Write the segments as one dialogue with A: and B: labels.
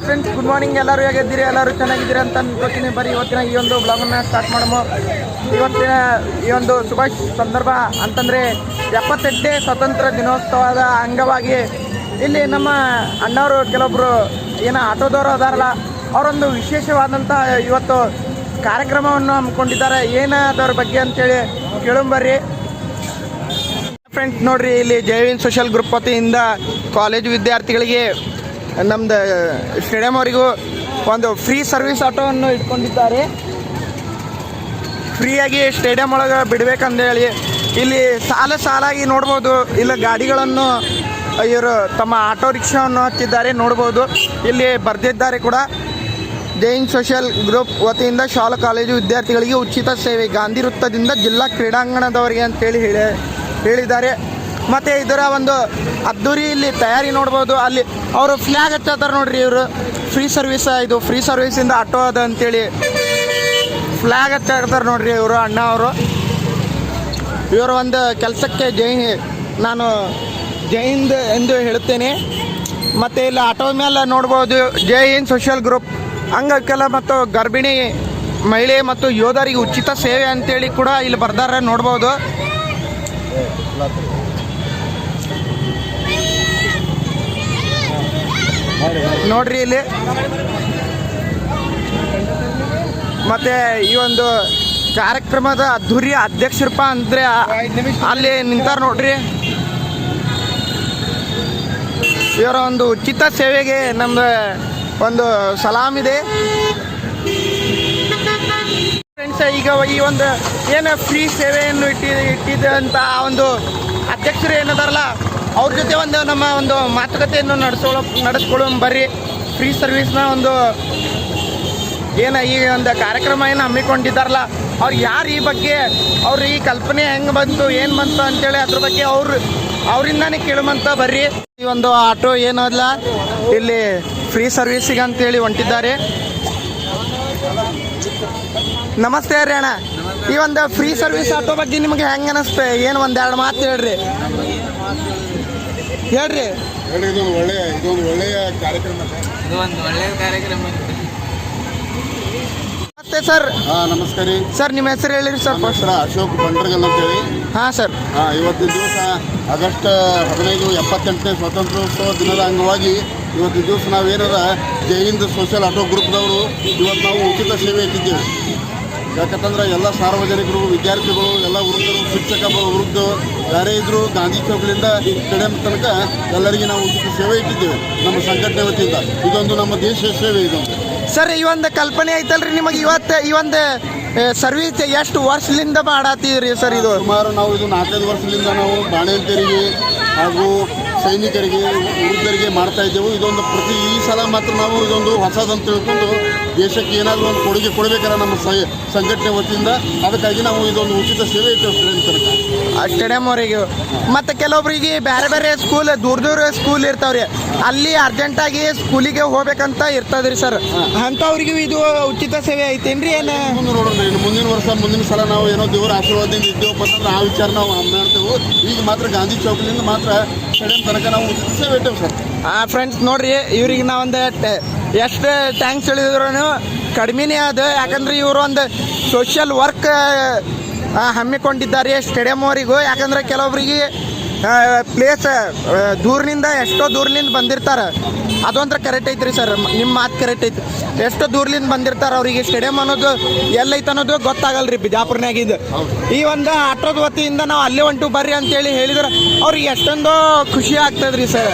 A: Friends good morning ಎಲ್ಲರೂ ಹೇಗಿದ್ದೀರಿ? ಎಲ್ಲರೂ ಚೆನ್ನಾಗಿದ್ದೀರಿ ಅಂತ ಅನ್ಕೋತೀನಿ. ಬರೀ ಇವತ್ತಿನ ಈ ಒಂದು ಬ್ಲಾಗನ್ನು ಸ್ಟಾರ್ಟ್ ಮಾಡಮು. ಇವತ್ತಿನ ಈ ಒಂದು ಶುಭ ಸಂದರ್ಭ ಅಂತಂದರೆ ಎಪ್ಪತ್ತೆಂಟನೇ ಸ್ವತಂತ್ರ ದಿನೋತ್ಸವದ ಅಂಗವಾಗಿ ಇಲ್ಲಿ ನಮ್ಮ ಅಣ್ಣವರು ಕೆಲವೊಬ್ಬರು ಏನು ಆಟೋದವರು ಅದಾರಲ್ಲ, ಅವರೊಂದು ವಿಶೇಷವಾದಂಥ ಇವತ್ತು ಕಾರ್ಯಕ್ರಮವನ್ನು ಹಮ್ಮಿಕೊಂಡಿದ್ದಾರೆ. ಏನಾದವ್ರ ಬಗ್ಗೆ ಅಂತೇಳಿ ಕೇಳಂಬರ್ರಿ ಫ್ರೆಂಡ್ಸ್ ನೋಡ್ರಿ, ಇಲ್ಲಿ ಜೈವಿನ್ ಸೋಷಲ್ ಗ್ರೂಪ್ ವತಿಯಿಂದ ಕಾಲೇಜು ವಿದ್ಯಾರ್ಥಿಗಳಿಗೆ ನಮ್ದು ಸ್ಟೇಡಿಯಂ ಅವರಿಗೂ ಒಂದು ಫ್ರೀ ಸರ್ವಿಸ್ ಆಟೋವನ್ನು ಇಟ್ಕೊಂಡಿದ್ದಾರೆ. ಫ್ರೀಯಾಗಿ ಸ್ಟೇಡಿಯಂ ಒಳಗೆ ಬಿಡಬೇಕಂದೇಳಿ ಇಲ್ಲಿ ಸಾಲ ಸಾಲಾಗಿ ನೋಡ್ಬೋದು. ಇಲ್ಲ ಗಾಡಿಗಳನ್ನು ಇವರು ತಮ್ಮ ಆಟೋ ರಿಕ್ಷಾವನ್ನು ಹಚ್ಚಿದ್ದಾರೆ ನೋಡ್ಬೋದು. ಇಲ್ಲಿ ಬರೆದಿದ್ದಾರೆ ಕೂಡ. ಜೈನ್ ಸೋಷಿಯಲ್ ಗ್ರೂಪ್ ವತಿಯಿಂದ ಶಾಲಾ ಕಾಲೇಜು ವಿದ್ಯಾರ್ಥಿಗಳಿಗೆ ಉಚಿತ ಸೇವೆ. ಗಾಂಧಿ ವೃತ್ತದಿಂದ ಜಿಲ್ಲಾ ಕ್ರೀಡಾಂಗಣದವರಿಗೆ ಅಂತೇಳಿ ಹೇಳಿ, ಹೇಳಿದ್ದಾರೆ. ಮತ್ತು ಇದರ ಒಂದು ಅದ್ದೂರಿ ಇಲ್ಲಿ ತಯಾರಿ ನೋಡ್ಬೋದು. ಅಲ್ಲಿ ಅವರು ಫ್ಲ್ಯಾಗ್ ಹಚ್ಚತ್ತಾರ ನೋಡ್ರಿ ಇವರು. ಫ್ರೀ ಸರ್ವಿಸ್ ಇದು. ಫ್ರೀ ಸರ್ವಿಸಿಂದ ಆಟೋ ಅದ ಅಂತೇಳಿ ಫ್ಲ್ಯಾಗ್ ಹಚ್ಚಾಕ್ತಾರೆ ನೋಡ್ರಿ ಇವರು, ಅಣ್ಣ ಅವರು. ಇವರ ಒಂದು ಕೆಲಸಕ್ಕೆ ಜೈ ನಾನು ಜೈ ಹಿಂದ್ ಎಂದು ಹೇಳುತ್ತೇನೆ. ಮತ್ತು ಇಲ್ಲಿ ಆಟೋ ಮೇಲೆ ನೋಡ್ಬೋದು. ಜೈ ಹಿಂದ್ ಸೋಷಿಯಲ್ ಗ್ರೂಪ್ ಅಂಗವಿಕಲ ಮತ್ತು ಗರ್ಭಿಣಿ ಮಹಿಳೆ ಮತ್ತು ಯೋಧರಿಗೆ ಉಚಿತ ಸೇವೆ ಅಂತೇಳಿ ಕೂಡ ಇಲ್ಲಿ ಬರ್ದಾರ ನೋಡ್ಬೋದು. ನೋಡ್ರಿ ಇಲ್ಲಿ. ಮತ್ತೆ ಈ ಒಂದು ಕಾರ್ಯಕ್ರಮದ ಅದ್ಧೂರಿ ಅಧ್ಯಕ್ಷರಪ್ಪ ಅಂದ್ರೆ ಅಲ್ಲಿ ನಿಂತಾರ ನೋಡ್ರಿ. ಇವರ ಒಂದು ಉಚಿತ ಸೇವೆಗೆ ನಮ್ದು ಒಂದು ಸಲಾಮ್ ಇದೆ. ಈಗ ಈ ಒಂದು ಏನು ಫ್ರೀ ಸೇವೆಯನ್ನು ಇಟ್ಟಿ ಇಟ್ಟಿದೆ ಅಂತ ಆ ಒಂದು ಅಧ್ಯಕ್ಷರು ಏನದಾರಲ್ಲ ಅವ್ರ ಜೊತೆ ಒಂದು ನಮ್ಮ ಒಂದು ಮಾತುಕತೆಯನ್ನು ನಡೆಸೋಳ ನಡೆಸ್ಕೊಳ್ಳೋ ಬರ್ರಿ. ಫ್ರೀ ಸರ್ವಿಸ್ನ ಒಂದು ಏನು ಈ ಒಂದು ಕಾರ್ಯಕ್ರಮ ಏನು ಹಮ್ಮಿಕೊಂಡಿದ್ದಾರಲ್ಲ, ಅವ್ರು ಯಾರು ಈ ಬಗ್ಗೆ, ಅವ್ರ ಈ ಕಲ್ಪನೆ ಹೆಂಗೆ ಬಂತು, ಏನು ಬಂತು ಅಂತೇಳಿ ಅದ್ರ ಬಗ್ಗೆ ಅವ್ರು ಅವರಿಂದನೇ ಕೇಳುವಂತ ಬರ್ರಿ. ಈ ಒಂದು ಆಟೋ ಏನಲ್ಲ, ಇಲ್ಲಿ ಫ್ರೀ ಸರ್ವಿಸಿಗೆ ಅಂತೇಳಿ ಹೊಂಟಿದ್ದಾರೆ. ನಮಸ್ತೆ ರೀ ಅಣ್ಣ. ಈ ಒಂದು ಫ್ರೀ ಸರ್ವಿಸ್ ಆಟೋ ಬಗ್ಗೆ ನಿಮಗೆ ಹೆಂಗೆ ಅನಿಸ್ತೆ? ಏನು ಒಂದು ಎರಡು ಮಾತು ಹೇಳ್ರಿ. ಹೇಳ್ರಿ.
B: ಇದು ಇದೊಂದು ಒಳ್ಳೆಯ ಇದೊಂದು ಒಳ್ಳೆಯ ಕಾರ್ಯಕ್ರಮ ಸರ್.
C: ಇದು ಒಂದು ಒಳ್ಳೆಯ ಕಾರ್ಯಕ್ರಮ
A: ನಮಸ್ತೆ ಸರ್?
B: ಹಾ ನಮಸ್ಕಾರ ರೀ.
A: ಸರ್ ನಿಮ್ಮ ಹೆಸರು ಹೇಳಿರಿ ಸರ್
B: ನಮ್ಮ
A: ಫಸ್ಟ್
B: ಹೆಸರು ಅಶೋಕ್ ಬಂಡ್ರಗಲ್ ಅಂತೇಳಿ
A: ಹಾ ಸರ್.
B: ಹಾ ಇವತ್ತಿನ ದಿವಸ ಆಗಸ್ಟ್ ಹದಿನೈದು ಎಪ್ಪತ್ತೆಂಟನೇ ಸ್ವಾತಂತ್ರ್ಯೋತ್ಸವ ದಿನದ ಅಂಗವಾಗಿ ಇವತ್ತಿನ ದಿವಸ ನಾವೇನಾರ ಜೈ ಹಿಂದ್ ಸೋಷಿಯಲ್ ಆಟೋ ಗ್ರೂಪ್ದವರು ಇವತ್ತು ನಾವು ಉಚಿತ ಸೇವೆ ಇಟ್ಟಿದ್ದೇವೆ. ಯಾಕಂತಂದ್ರೆ ಎಲ್ಲ ಸಾರ್ವಜನಿಕರು ವಿದ್ಯಾರ್ಥಿಗಳು ಎಲ್ಲ ವೃದ್ಧರು ಶಿಕ್ಷಕ ವೃದ್ಧರು ಯಾರೇ ಇದ್ರು ಗಾಂಧಿ ಚೌಕಲಿಂದ ಕಡೆ ತನಕ ಎಲ್ಲರಿಗೆ ನಾವು ಸೇವೆ ಇಟ್ಟಿದ್ದೇವೆ ನಮ್ಮ ಸಂಘಟನೆ ವತಿಯಿಂದ. ಇದೊಂದು ನಮ್ಮ ದೇಶ ಸೇವೆ ಇದೊಂದು
A: ಸರ್ ಈ ಒಂದು ಕಲ್ಪನೆ ಐತಲ್ರಿ ನಿಮಗೆ ಇವತ್ತು ಈ ಒಂದು ಸರ್ವಿಸ್ ಎಷ್ಟು ವರ್ಷದಿಂದ ಮಾಡತ್ತೀರಿ ಸರ್ ಇದು?
B: ಸುಮಾರು ನಾವು ಇದು ನಾಲ್ಕೈದು ವರ್ಷದಿಂದ ನಾವು ಬಾಣಂತಿಯರಿಗೆ ಹಾಗೂ ಸೈನಿಕರಿಗೆ ವೃದ್ಧರಿಗೆ ಮಾಡ್ತಾ ಇದ್ದೆವು. ಇದೊಂದು ಪ್ರತಿ ಈ ಸಲ ಮಾತ್ರ ನಾವು ಇದೊಂದು ಹೊಸದಂತ ತಿಳ್ಕೊಂಡು ದೇಶಕ್ಕೆ ಏನಾದರೂ ಒಂದು ಕೊಡುಗೆ ಕೊಡಬೇಕಲ್ಲ ನಮ್ಮ ಸ- ಸಂಘಟನೆ ವತಿಯಿಂದ. ಅದಕ್ಕಾಗಿ ನಾವು ಇದೊಂದು ಉಚಿತ ಸೇವೆ ತನಕ
A: ಸ್ಟೇಡಿಯಂ ಅವರಿಗೆ. ಮತ್ತು ಕೆಲವೊಬ್ಬರಿಗೆ ಬೇರೆ ಬೇರೆ ಸ್ಕೂಲ್ ದೂರ ದೂರ ಸ್ಕೂಲ್ ಇರ್ತಾವ್ರಿ. ಅಲ್ಲಿ ಅರ್ಜೆಂಟಾಗಿ ಸ್ಕೂಲಿಗೆ ಹೋಗ್ಬೇಕಂತ ಇರ್ತದ್ರಿ ಸರ್ ಅಂಥವ್ರಿಗೂ ಇದು ಉಚಿತ ಸೇವೆ ಐತೇನ್ರಿ ಏನು?
B: ನೋಡೋಣ ಇನ್ನು ಮುಂದಿನ ವರ್ಷ ಮುಂದಿನ ಸಲ ನಾವು ಏನೋ ದೇವರ ಆಶೀರ್ವಾದದಿಂದ ಇದ್ದೇವಪ್ಪ ಅಂತಂದ್ರೆ ಆ ವಿಚಾರ ನಾವು ಮಾಡ್ತೇವೆ. ಈಗ ಮಾತ್ರ ಗಾಂಧಿ ಚೌಕದಿಂದ ಮಾತ್ರ ಸ್ಟೇಡಿಯಂ ತನಕ ನಾವು ಉಚಿತ ಸೇವೆ ಇಟ್ಟೇವೆ ಸರ್
A: ಫ್ರೆಂಡ್ಸ್ ನೋಡ್ರಿ ಇವ್ರಿಗೆ ನಾವೊಂದು ಎಷ್ಟು ಟ್ಯಾಂಕ್ಸ್ ಹೇಳಿದ್ರು ಕಡಿಮೆನೇ ಅದು. ಯಾಕಂದ್ರೆ ಇವರು ಒಂದು ಸೋಷಿಯಲ್ ವರ್ಕ್ ಹಮ್ಮಿಕೊಂಡಿದ್ದಾರೆ ಸ್ಟೇಡಿಯಂ ಅವರಿಗೂ. ಯಾಕಂದ್ರೆ ಕೆಲವೊಬ್ಬರಿಗೆ ಪ್ಲೇಸ್ ದೂರದಿಂದ ಎಷ್ಟೋ ದೂರದಿಂದ ಬಂದಿರ್ತಾರೆ. ಅದೊಂಥರ ಕರೆಕ್ಟ್ ಐತ್ರಿ ಸರ್ ನಿಮ್ಮ ಮಾತು ಕರೆಕ್ಟ್ ಐತಿ. ಎಷ್ಟೋ ದೂರ್ಲಿಂದ ಬಂದಿರ್ತಾರೆ ಅವರಿಗೆ ಸ್ಟೇಡಿಯಂ ಅನ್ನೋದು. ಎಲ್ಲೈತೆ ಅನ್ನೋದು ಗೊತ್ತಾಗಲ್ರಿ ಇದು. ಈ ಒಂದು ಆಟೋದ ವತಿಯಿಂದ ನಾವು ಅಲ್ಲೇ ಹೊಂಟು ಬರ್ರಿ ಅಂತೇಳಿ ಹೇಳಿದ್ರೆ ಅವ್ರಿಗೆ ಎಷ್ಟೊಂದು ಖುಷಿ ಆಗ್ತದ್ರಿ ಸರ್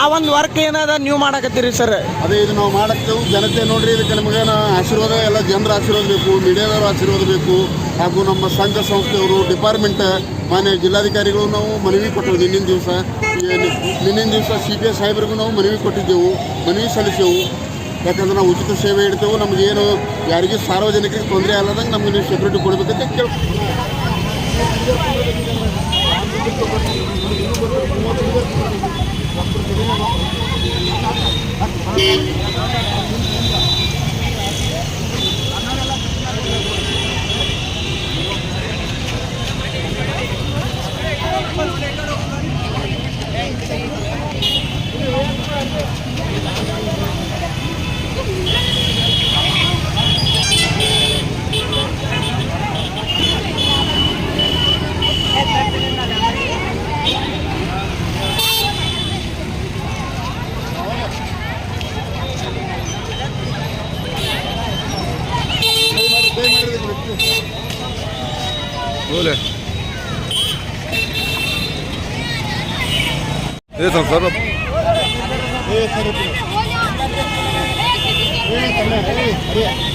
A: ಆ ಒಂದು ವರ್ಕ್ ಏನದ ನೀವು ಮಾಡಕತ್ತೀರಿ ಸರ್?
B: ಅದೇ ಇದು ನಾವು ಮಾಡತ್ತೇವೆ. ಜನತೆ ನೋಡ್ರಿ, ಇದಕ್ಕೆ ನಮಗೆ ಆಶೀರ್ವಾದ, ಎಲ್ಲ ಜನರ ಆಶೀರ್ವಾದ ಬೇಕು, ಮೀಡಿಯಾದವರು ಆಶೀರ್ವಾದ ಬೇಕು, ಹಾಗೂ ನಮ್ಮ ಸಂಘ ಸಂಸ್ಥೆಯವರು ಡಿಪಾರ್ಟ್ಮೆಂಟ್ ಮಾನ್ಯ ಜಿಲ್ಲಾಧಿಕಾರಿಗಳು ನಾವು ಮನವಿ ಕೊಟ್ಟೆವು ನಿನ್ನಿನ ದಿವಸ. ನಿನ್ನಿನ ದಿವಸ ಸಿ ಪಿ ಎಸ್ ಸಾಹೇಬರಿಗೂ ನಾವು ಮನವಿ ಕೊಟ್ಟಿದ್ದೆವು, ಮನವಿ ಸಲ್ಲಿಸೆವು. ಯಾಕಂದ್ರೆ ನಾವು ಉಚಿತ ಸೇವೆ ಇಡ್ತೇವೆ ನಮಗೇನು ಯಾರಿಗೂ ಸಾರ್ವಜನಿಕರಿಗೆ ತೊಂದರೆ ಅಲ್ಲದಂಗೆ ನಮಗೆ ನೀವು ಸೆಕ್ಯೂರಿಟಿ ಕೊಡಬೇಕಂತ
C: Böyle. Evet
D: Hasan એ ખરી. એ તમે અરે અરે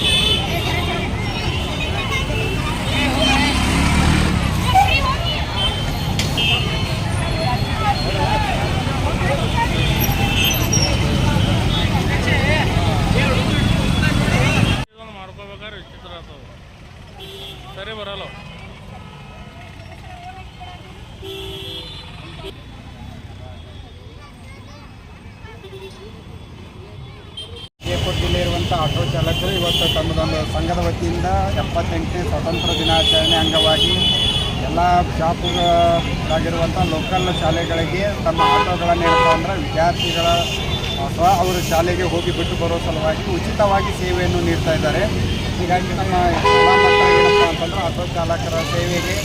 E: ವಿಜಯಪುರ ಜಿಲ್ಲೆ ಆಟೋ ಚಾಲಕರು ಇವತ್ತು ತಮ್ಮದೊಂದು ಸಂಘದ ವತಿಯಿಂದ ಎಪ್ಪತ್ತೆಂಟನೇ ಸ್ವಾತಂತ್ರ್ಯ ದಿನಾಚರಣೆ ಅಂಗವಾಗಿ ಎಲ್ಲ ಶಾಪುಗಳಾಗಿರುವಂಥ ಲೋಕಲ್ ಶಾಲೆಗಳಿಗೆ ತಮ್ಮ ಆಟೋಗಳನ್ನು ಏನಪ್ಪ ಅಂದರೆ ವಿದ್ಯಾರ್ಥಿಗಳ ಅಥವಾ ಅವರ ಶಾಲೆಗೆ ಹೋಗಿ ಬಿಟ್ಟು ಬರೋ ಸಲುವಾಗಿ ಉಚಿತವಾಗಿ ಸೇವೆಯನ್ನು ನೀಡ್ತಾ ಇದ್ದಾರೆ. ಹೀಗಾಗಿ ನಮ್ಮ ಶಾಲಾ ಏನಪ್ಪ ಅಂತಂದ್ರೆ ಆಟೋ ಚಾಲಕರ ಸೇವೆಗೆ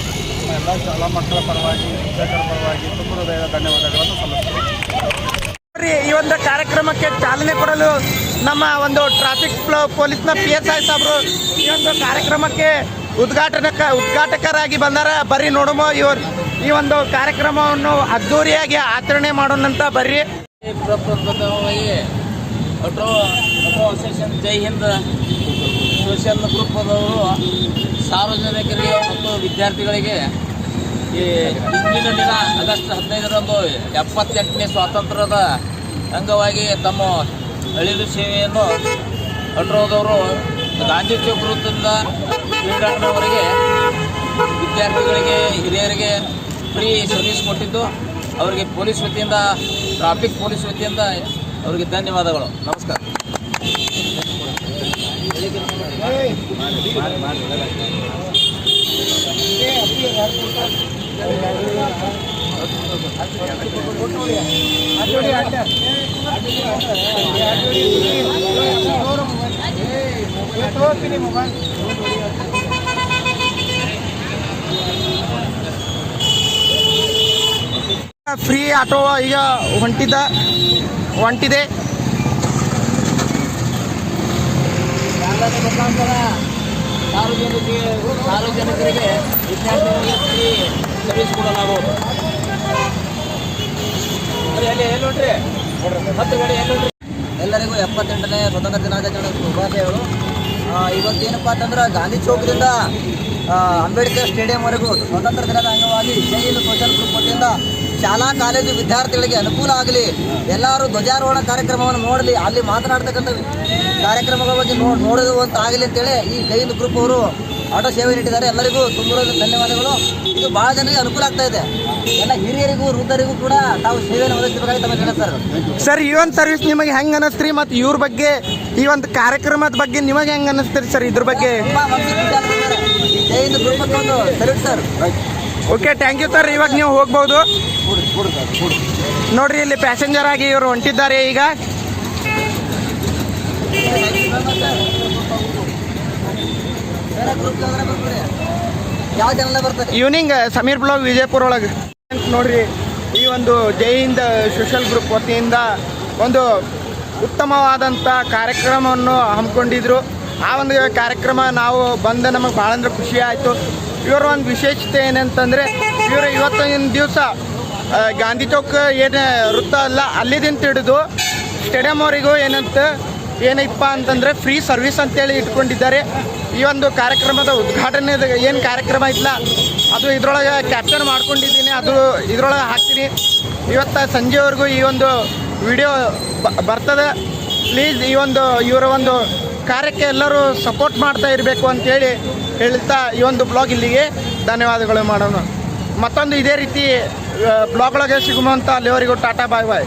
E: ಎಲ್ಲ ಶಾಲಾ ಮಕ್ಕಳ ಪರವಾಗಿ ಶಿಕ್ಷಕರ ಪರವಾಗಿ ತುಂಬ ಹೃದಯದ ಧನ್ಯವಾದಗಳನ್ನು ಸಲ್ಲಿಸ್ತೀನಿ
A: ನೋಡ್ರಿ, ಈ ಒಂದು ಕಾರ್ಯಕ್ರಮಕ್ಕೆ ಚಾಲನೆ ಕೊಡಲು ನಮ್ಮ ಒಂದು ಟ್ರಾಫಿಕ್ ಪೊಲೀಸ್ನ ಪಿ ಎಸ್ ಐ ಸಾಬ್ರು ಈ ಒಂದು ಕಾರ್ಯಕ್ರಮಕ್ಕೆ ಉದ್ಘಾಟನಕ, ಉದ್ಘಾಟಕರಾಗಿ ಬಂದಾರ. ಬರ್ರಿ ನೋಡುಮ ಇವ್ರು ಈ ಒಂದು ಕಾರ್ಯಕ್ರಮವನ್ನು ಅದ್ದೂರಿಯಾಗಿ ಆಚರಣೆ ಮಾಡೋಣಂತ ಬರ್ರಿ.
F: Auto auto association Jai Hind. Social group ಸಾರ್ವಜನಿಕರಿಗೆ ಮತ್ತು ವಿದ್ಯಾರ್ಥಿಗಳಿಗೆ ಈ ಇಂದಿನ ದಿನ ಆಗಸ್ಟ್ ಹದಿನೈದರಂದು ಎಪ್ಪತ್ತೆಂಟನೇ ಸ್ವಾತಂತ್ರ್ಯದ ಅಂಗವಾಗಿ ತಮ್ಮ ಅಳಿಲು ಸೇವೆಯನ್ನು ಕಂಡ್ರೋದವರು ಗಾಂಧಿ ಚೌಕ್ ವೃತ್ತದಿಂದ ಕ್ರೀಡಾಂಗಣವರೆಗೆ ವಿದ್ಯಾರ್ಥಿಗಳಿಗೆ ಹಿರಿಯರಿಗೆ ಫ್ರೀ ಸರ್ವಿಸ್ ಕೊಟ್ಟಿದ್ದು, ಅವರಿಗೆ ಪೊಲೀಸ್ ವತಿಯಿಂದ, ಟ್ರಾಫಿಕ್ ಪೊಲೀಸ್ ವತಿಯಿಂದ ಅವರಿಗೆ ಧನ್ಯವಾದಗಳು. ನಮಸ್ಕಾರ.
A: ಫ್ರೀ ಆಟೋ ಈಗ ಹೊಂಟಿದ ಹೊಂಟಿದೆ.
F: ಚಾಲನೆ ಮುಖಾಂತರ ಸಾರ್ವಜನಿಕರಿಗೆ ವಿದ್ಯಾರ್ಥಿಗಳಿಗೆ ಸರ್ವಿಸ್ ಕೊಡಲಾಗುವುದು.
G: ಎಲ್ಲರಿಗೂ ಎಪ್ಪತ್ತೆಂಟನೇ ಸ್ವತಂತ್ರ ದಿನಾಚರಣೆ ಶುಭಾಶಯಗಳು. ಇವತ್ತೇನಪ್ಪ ಅಂತಂದ್ರೆ ಗಾಂಧಿ ಚೌಕದಿಂದ ಅಂಬೇಡ್ಕರ್ ಸ್ಟೇಡಿಯಂವರೆಗೂ ಸ್ವತಂತ್ರ ದಿನದ ಅಂಗವಾಗಿ ಜೈಲು ಸೋಷಲ್ ಗ್ರೂಪ್ ಶಾಲಾ ಕಾಲೇಜು ವಿದ್ಯಾರ್ಥಿಗಳಿಗೆ ಅನುಕೂಲ ಆಗಲಿ ಎಲ್ಲರೂ ಧ್ವಜಾರೋಹಣ ಕಾರ್ಯಕ್ರಮವನ್ನು ನೋಡಲಿ ಅಲ್ಲಿ ಮಾತನಾಡ್ತಕ್ಕಂಥ ಕಾರ್ಯಕ್ರಮಗಳ ಬಗ್ಗೆ ನೋಡ್ ನೋಡುವಂತ ಆಗಲಿ ಅಂತೇಳಿ ಈ ಗೈನ್ ಗ್ರೂಪ್ ಅವರು ಆಟೋ ಸೇವೆ ನೀಡಿದ್ದಾರೆ. ಎಲ್ಲರಿಗೂ ತುಂಬ ಧನ್ಯವಾದಗಳು. ಇದು ಭಾಳ ಜನರಿಗೆ ಅನುಕೂಲ ಆಗ್ತಾ ಇದೆ. ಎಲ್ಲ ಹಿರಿಯರಿಗೂ ವೃದ್ಧರಿಗೂ ಕೂಡ ತಾವು ಸೇವೆಯನ್ನು ಒದಗಿಸಬೇಕಾಗಿ ತಮಗೆ ಹೇಳ್ತಾರೆ
A: ಸರ್. ಈ ಒಂದು ಸರ್ವಿಸ್ ನಿಮಗೆ ಹೆಂಗೆ ಅನ್ನಿಸ್ತ್ರಿ ಮತ್ತು ಇವ್ರ ಬಗ್ಗೆ ಈ ಒಂದು ಕಾರ್ಯಕ್ರಮದ ಬಗ್ಗೆ ನಿಮಗೆ ಹೆಂಗೆ ಅನ್ನಿಸ್ತೀರಿ ಸರ್ ಇದ್ರ ಬಗ್ಗೆ.
G: ಜೈ ಹಿಂದ್ ಗ್ರೂಪ್ ಅಂತ ಒಂದು salute sir.
A: Okay thank you sir ಇವಾಗ ನೀವು ಹೋಗ್ಬೋದು. ನೋಡ್ರಿ, ಇಲ್ಲಿ ಪ್ಯಾಸೆಂಜರ್ ಆಗಿ ಇವರು ಹೊಂಟಿದ್ದಾರೆ ಈಗ. ಈವ್ನಿಂಗ್ ಸಮೀರ್ ಬ್ಲಾಗ್ ವಿಜಯಪುರ ಒಳಗೆ. ನೋಡ್ರಿ, ಈ ಒಂದು ಜೈ ಹಿಂದ್ ಸೋಷಲ್ ಗ್ರೂಪ್ ವತಿಯಿಂದ ಒಂದು ಉತ್ತಮವಾದಂಥ ಕಾರ್ಯಕ್ರಮವನ್ನು ಹಮ್ಮಿಕೊಂಡಿದ್ರು. ಆ ಒಂದು ಕಾರ್ಯಕ್ರಮ ನಾವು ಬಂದ ನಮಗೆ ಭಾಳ ಅಂದ್ರೆ ಖುಷಿ ಆಯಿತು. ಇವರ ಒಂದು ವಿಶೇಷತೆ ಏನಂತಂದರೆ ಇವರು ಇವತ್ತಿನ ದಿವಸ ಗಾಂಧಿ ಚೌಕ್ ಏನು ವೃತ್ತ ಅಲ್ಲ, ಅಲ್ಲಿದಿಂದ ಹಿಡಿದು ಸ್ಟೇಡಿಯಂವರೆಗೂ ಏನಂತ ಏನಪ್ಪ ಅಂತಂದರೆ ಫ್ರೀ ಸರ್ವಿಸ್ ಅಂತೇಳಿ ಇಟ್ಕೊಂಡಿದ್ದಾರೆ. ಈ ಒಂದು ಕಾರ್ಯಕ್ರಮದ ಉದ್ಘಾಟನೆ ಏನು ಕಾರ್ಯಕ್ರಮ ಇಲ್ಲ, ಅದು ಇದರೊಳಗೆ ಕ್ಯಾಪ್ಚರ್ ಮಾಡ್ಕೊಂಡಿದ್ದೀನಿ, ಅದು ಇದರೊಳಗೆ ಹಾಕ್ತೀನಿ. ಇವತ್ತು ಸಂಜೆವರೆಗೂ ಈ ಒಂದು ವಿಡಿಯೋ ಬರ್ತದೆ. ಪ್ಲೀಸ್ ಈ ಒಂದು, ಇವರ ಒಂದು ಕಾರ್ಯಕ್ಕೆ ಎಲ್ಲರೂ ಸಪೋರ್ಟ್ ಮಾಡ್ತಾ ಇರಬೇಕು ಅಂತೇಳಿ ಹೇಳ್ತಾ ಈ ಒಂದು ಬ್ಲಾಗ್ ಇಲ್ಲಿಗೆ ಧನ್ಯವಾದಗಳು ಮಾಡೋಣ. ಮತ್ತೊಂದು ಇದೇ ರೀತಿ ಬ್ಲಾಗ್ ಒಳಗೆ ಸಿಗುವಂಥ ಅಲ್ಲಿವರೆಗೂ ಟಾಟಾ ಬಾಯ್ ಬಾಯ್.